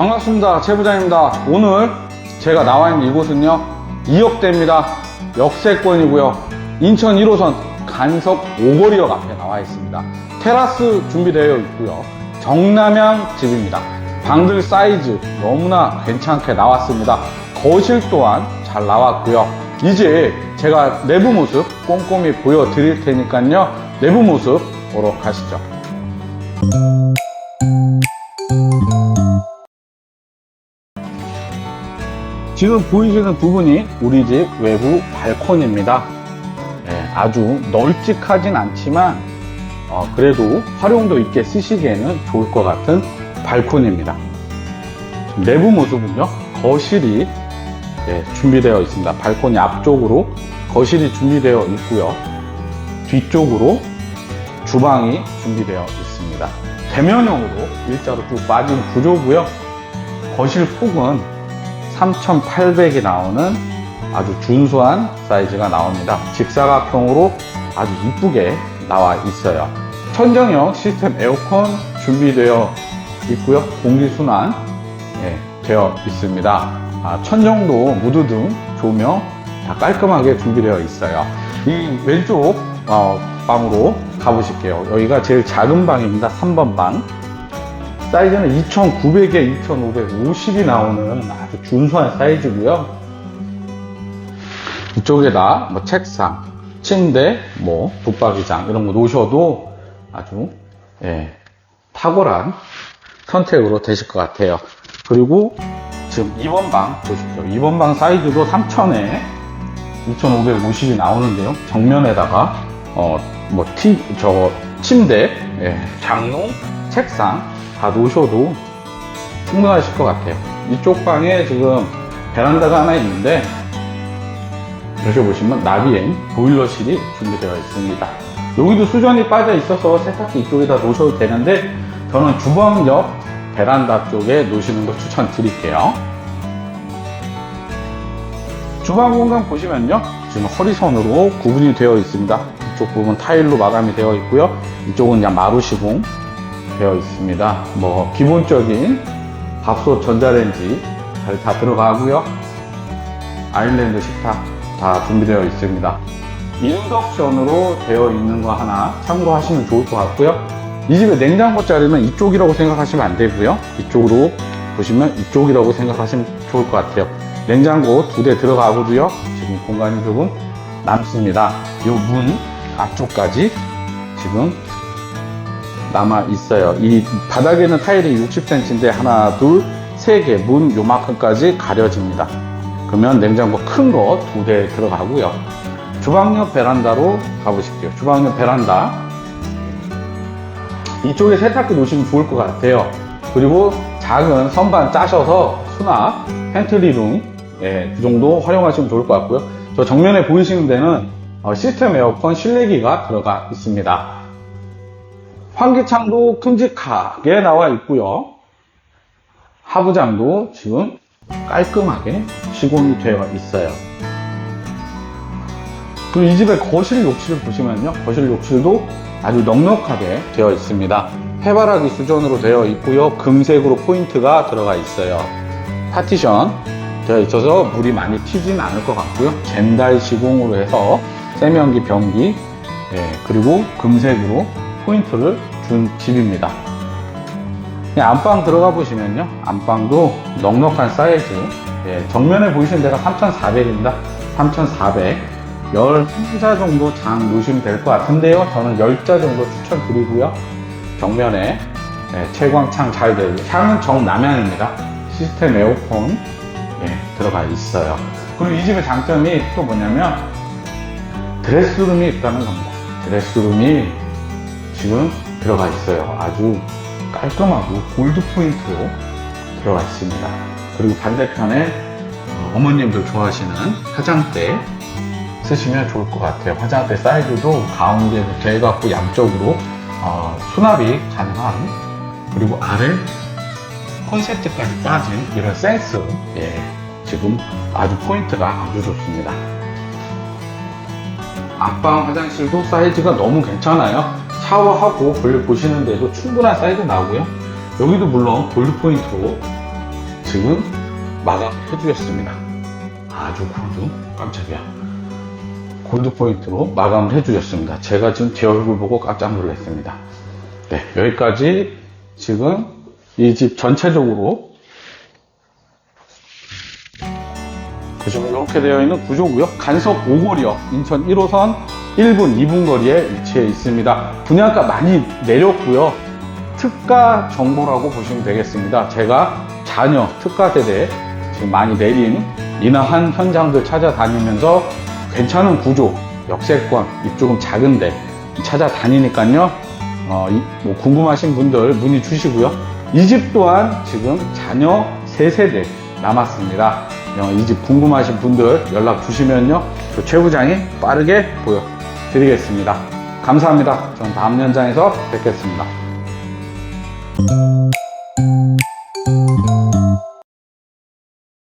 반갑습니다. 최 부장입니다. 오늘 제가 나와 있는 이곳은요, 이역대입니다. 역세권이고요. 인천 1호선 간석 오거리역 앞에 나와 있습니다. 테라스 준비되어 있고요. 정남향 집입니다. 방들 사이즈 너무나 괜찮게 나왔습니다. 거실 또한 잘 나왔고요. 이제 제가 내부 모습 꼼꼼히 보여드릴 테니까요. 내부 모습 보러 가시죠. 지금 보이시는 부분이 우리 집 외부 발코니입니다. 네, 아주 널찍하진 않지만 어, 그래도 활용도 있게 쓰시기에는 좋을 것 같은 발코니입니다. 내부 모습은요 거실이 네, 준비되어 있습니다. 발코니 앞쪽으로 거실이 준비되어 있고요. 뒤쪽으로 주방이 준비되어 있습니다. 대면형으로 일자로 쭉 빠진 구조고요. 거실 폭은 3,800이 나오는 아주 준수한 사이즈가 나옵니다. 직사각형으로 아주 이쁘게 나와 있어요. 천정형 시스템 에어컨 준비되어 있고요. 공기순환 예, 되어 있습니다. 아, 천정도 무드등 조명 다 깔끔하게 준비되어 있어요. 이 왼쪽 어, 방으로 가보실게요. 여기가 제일 작은 방입니다. 3번 방. 사이즈는 2,900에 2,550이 나오는 아주 준수한 사이즈고요. 이쪽에다 뭐 책상, 침대, 뭐 붙박이장 이런 거 놓으셔도 아주 예, 탁월한 선택으로 되실 것 같아요. 그리고 지금 2번 방 보십시오. 2번 방 사이즈도 3,000에 2,550이 나오는데요. 정면에다가 어 뭐 티, 저 침대, 예, 장롱, 책상 다 놓으셔도 충분하실 것 같아요. 이쪽 방에 지금 베란다가 하나 있는데 여기 보시면 나비엔 보일러실이 준비되어 있습니다. 여기도 수전이 빠져 있어서 세탁기 이쪽에다 놓으셔도 되는데 저는 주방 옆 베란다 쪽에 놓으시는 거 추천드릴게요. 주방 공간 보시면요. 지금 허리선으로 구분이 되어 있습니다. 이쪽 부분 타일로 마감이 되어 있고요. 이쪽은 그냥 마루 시공 되어 있습니다. 뭐 기본적인 밥솥 전자레인지 잘 다 들어가고요. 아일랜드 식탁 다 준비되어 있습니다. 인덕션으로 되어 있는 거 하나 참고하시면 좋을 것 같고요. 이 집의 냉장고 자리는 이쪽이라고 생각하시면 안 되고요. 이쪽으로 보시면 이쪽이라고 생각하시면 좋을 것 같아요. 냉장고 두 대 들어가고도요. 지금 공간이 조금 남습니다. 이 문 앞쪽까지 지금 남아 있어요. 이 바닥에는 타일이 60cm인데 하나, 둘, 세 개, 문 요만큼까지 가려집니다. 그러면 냉장고 큰 거 두 대 들어가고요. 주방 옆 베란다로 가보실게요. 주방 옆 베란다. 이쪽에 세탁기 놓으시면 좋을 것 같아요. 그리고 작은 선반 짜셔서 수납, 팬트리룸, 예, 그 정도 활용하시면 좋을 것 같고요. 저 정면에 보이시는 데는 어, 시스템 에어컨 실내기가 들어가 있습니다. 환기창도 큼직하게 나와 있고요. 하부장도 지금 깔끔하게 시공이 되어 있어요. 그리고 이 집의 거실 욕실을 보시면요. 거실 욕실도 아주 넉넉하게 되어 있습니다. 해바라기 수전으로 되어 있고요. 금색으로 포인트가 들어가 있어요. 파티션 되어 있어서 물이 많이 튀진 않을 것 같고요. 젠달 시공으로 해서 세면기, 변기, 예, 그리고 금색으로 포인트를 준 집입니다. 안방 들어가 보시면요. 안방도 넉넉한 사이즈. 예, 정면에 보이시는 데가 3,400입니다. 3,400. 13자 정도 장 놓으시면 될 것 같은데요. 저는 10자 정도 추천드리고요. 정면에 예, 채광창 잘 되고 향은 정남향입니다. 시스템 에어컨 예, 들어가 있어요. 그리고 이 집의 장점이 또 뭐냐면 드레스룸이 있다는 겁니다. 드레스룸이 지금 들어가 있어요. 아주 깔끔하고 골드 포인트로 들어가 있습니다. 그리고 반대편에 어, 어머님들 좋아하시는 화장대 쓰시면 좋을 것 같아요. 화장대 사이즈도 가운데부터 해갖고 양쪽으로 어, 수납이 가능한 그리고 아래 콘센트까지 빠진 이런 센스 예, 지금 아주 포인트가 아주 좋습니다. 앞방 화장실도 사이즈가 너무 괜찮아요. 샤워하고 볼일 보시는 데도 충분한 사이즈 나오고요. 여기도 물론 골드 포인트로 지금 마감해 주셨습니다. 아주 골드, 깜짝이야. 골드 포인트로 마감을 해 주셨습니다. 제가 지금 제 얼굴 보고 깜짝 놀랐습니다. 네, 여기까지 지금 이 집 전체적으로 지금 이렇게 되어 있는 구조고요. 간석 5거리역 인천 1호선 1분 2분 거리에 위치해 있습니다. 분양가 많이 내렸고요. 특가 정보라고 보시면 되겠습니다. 제가 자녀 특가 세대 지금 많이 내린 인하한 현장들 찾아다니면서 괜찮은 구조, 역세권, 이쪽은 작은데 찾아다니니까요. 어, 이- 뭐 궁금하신 분들 문의 주시고요. 이 집 또한 지금 자녀 3세대 남았습니다. 어, 이집 궁금하신 분들 연락 주시면요. 그최 부장이 빠르게 보여 드리겠습니다. 감사합니다. 전 다음 현장에서 뵙겠습니다.